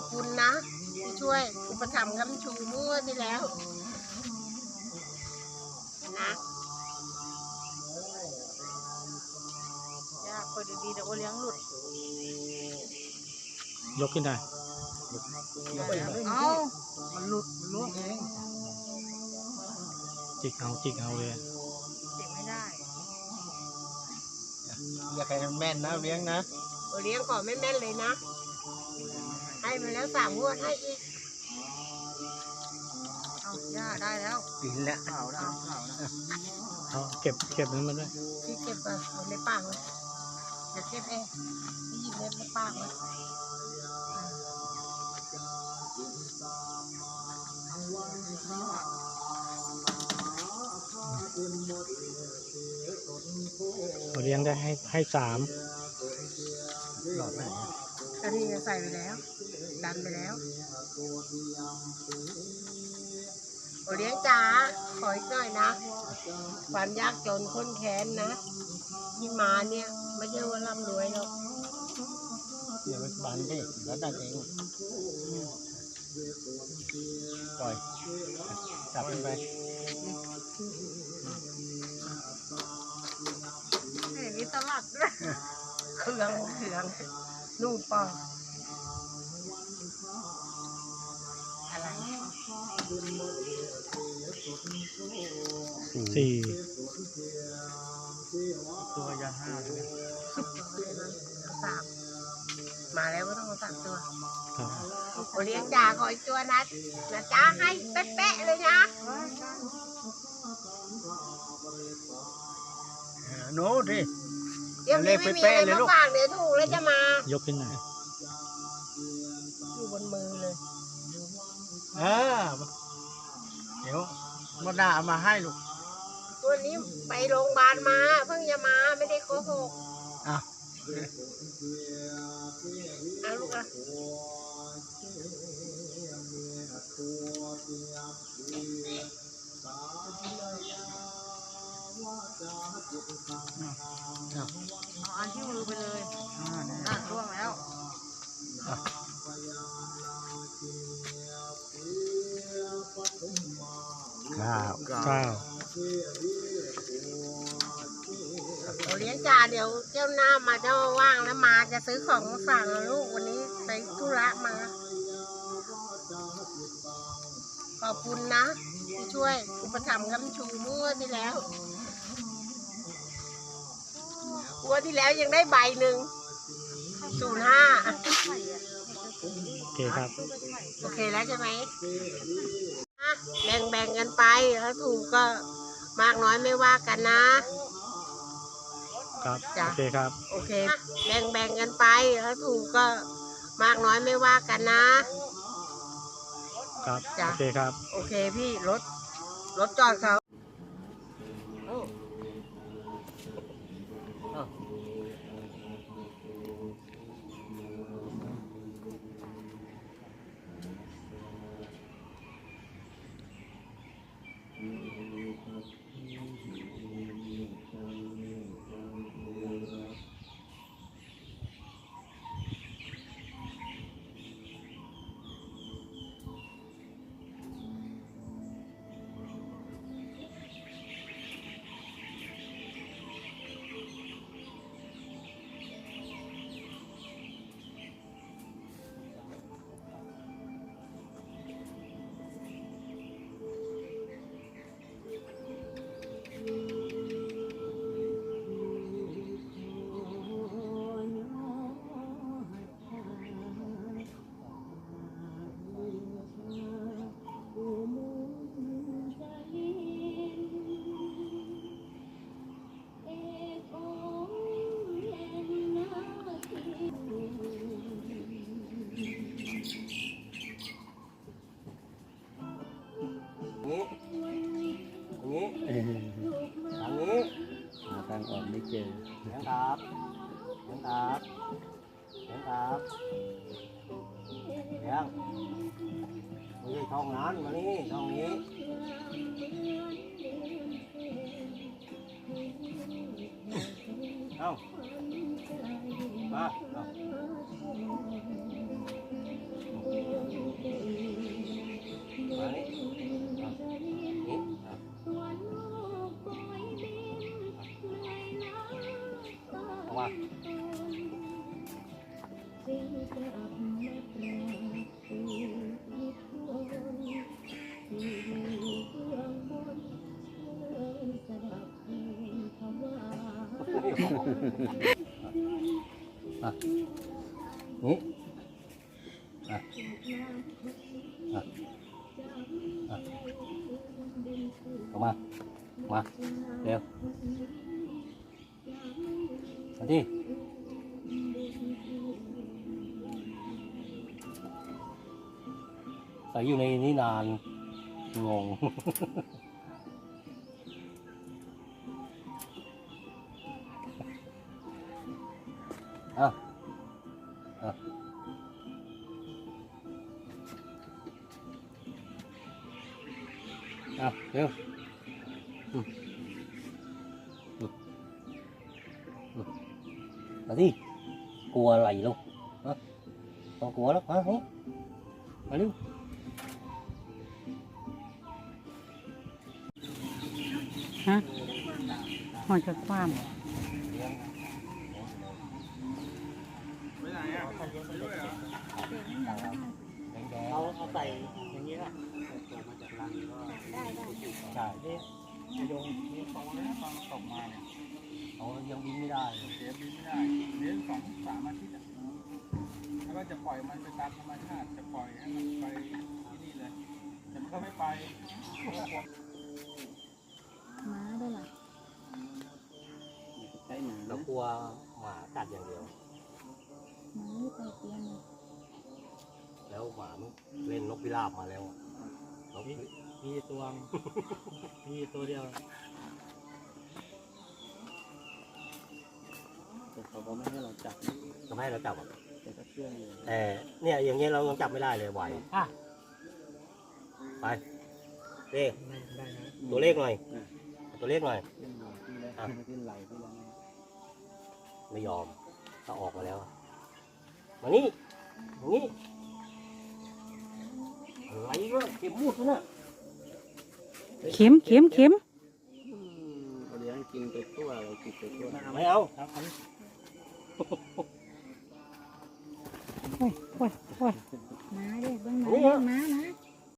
อบคุณนะที่ช่วยอุปถัมภ์คำชูเมื่อที่แล้ว นะยากคนดีๆแต่โอเลี้ยงหลุดยกขึ้นได้ เอามันหลุดมันล่วงเอง จิกเอาจิกเอาเลย อย่าใครมันแม่นนะเลี้ยงนะโอเลี้ยงก่อนไม่แม่นเลยนะ ให้มาแล้วสามงวดให้อีก เอาย่าได้แล้วกินแล้วข่าวนะข่าวนะเอาเก็บเก็บนั้นมาด้วยที่เก็บอะเอาในปากเลยเดี๋ยวเก็บเองที่หยิบเล็บในปากเลย เราเลี้ยงได้ให้ให้สามหลอดไหนอันนี้ใส่ไปแล้ว ดันไปแล้ว โอเลี้ยงจ๋าขออีกหน่อยนะความยากจนค้นแค้นนะที่มาเนี่ย ไม่ใช่ว่าร่ำรวยหรอกเดี๋ยวมันบันดิแล้วดันเอง ปล่อยจับมันไปนี่มีสลัดด้วยเครื่องเครื่องนู่นปออะไรสี่ตัวยาห้าเลยสามมาแล้วก็ต้องเอา สามตัวครับโอเลี้ยงจ๋าขออีกตัวนะนะจ๊ะให้เป๊ะๆเลยนะโน้ตดิเดี๋ยวนี้ไม่มีอะไรมาฝากเดี๋ยวถูกแล้วจะมายกขึ้นหน่อยอยู่บนมือเลยเออเดี๋ยวมาด่าเอามาให้ลูกตัวนี้ไปโรงพยาบาลมา เพิ่งจะมาไม่ได้โกหกอะ ข้าวเก้าโอเลี้ยงจ๋าเดี๋ยวเจ้าหน้ามาเจ้าว่างแล้วมาจะซื้อของมาฝากนะลูกวันนี้ไปธุระมา ขอบคุณนะที่ช่วยอุปถัมภ์คำชูเมื่อที่แล้วงวดที่แล้วยังได้ใบหนึ่งศูนย์ห้าโอเคครับ โอเคแล้วใช่ไหมอะ แบ่งแบ่งๆกันไปถ้าถูกก็มากน้อยไม่ว่ากันนะ ครับ จ้ะ โอเคครับ โอเคอะแบ่งแบ่งๆกันไปถ้าถูกก็มากน้อยไม่ว่ากันนะ ครับ จ้ะ โอเคครับ โอเคพี่รถรถจอดเขา ยงไม่ใช่ท้องนั้นมานี่ท้องนี้เอ้ามาเอ้า อะนี่อะอะอะเอามา มา เร็วมาที่ใส่อยู่ในนี้นาน งง อะเร็วมาดิกลัวอะไรลูกฮะต้องกลัวแล้วฮะเฮ้ยมาเร็วฮะหอยจากความ เอาเอาใส่อย่างนี้แหละมาจากรังก็ได้ได้ ใช่เนี่ยโยงนี่ตรงนะตอนตกมาเนี่ยเขายังบินไม่ได้เสียบินไม่ได้เลี้ยงสองสามอาทิตย์อะแล้วก็จะปล่อยมันไปตามธรรมชาติจะปล่อยให้มันไปที่นี่เลยแต่มันก็ไม่ไปเพราะว่าความม้าด้วยล่ะเรากลัวหมากัดอย่างเดียวม้าไม่ไปเตียงเลยแล้วหมามันเล่นนกพิราบมาแล้วอะ นกพิมีตัวมีตัวเดียวเขาก็ไม่ให้เราจับก็ไม่ให้เราจับอะแต่เนี่ยอย่างเงี้ยเรายังจับไม่ได้เลยไหวอะไปเลขได้ได้นะตัวเลขหน่อย ตัวเลขหน่อยอะไม่ยอมถ้าออกมาแล้วอะมานี่มานี่อะ ไรวะเก็บมูดวะน่ะเข็มเข็มเข็มเลี้ยงกินไปตัวเรากินไปตัวไม่เอาครับอันนี้โอ้ยโอ้ยโอ้ยม้าด้วยเบิ้งม้าเลี้ยงม้านะ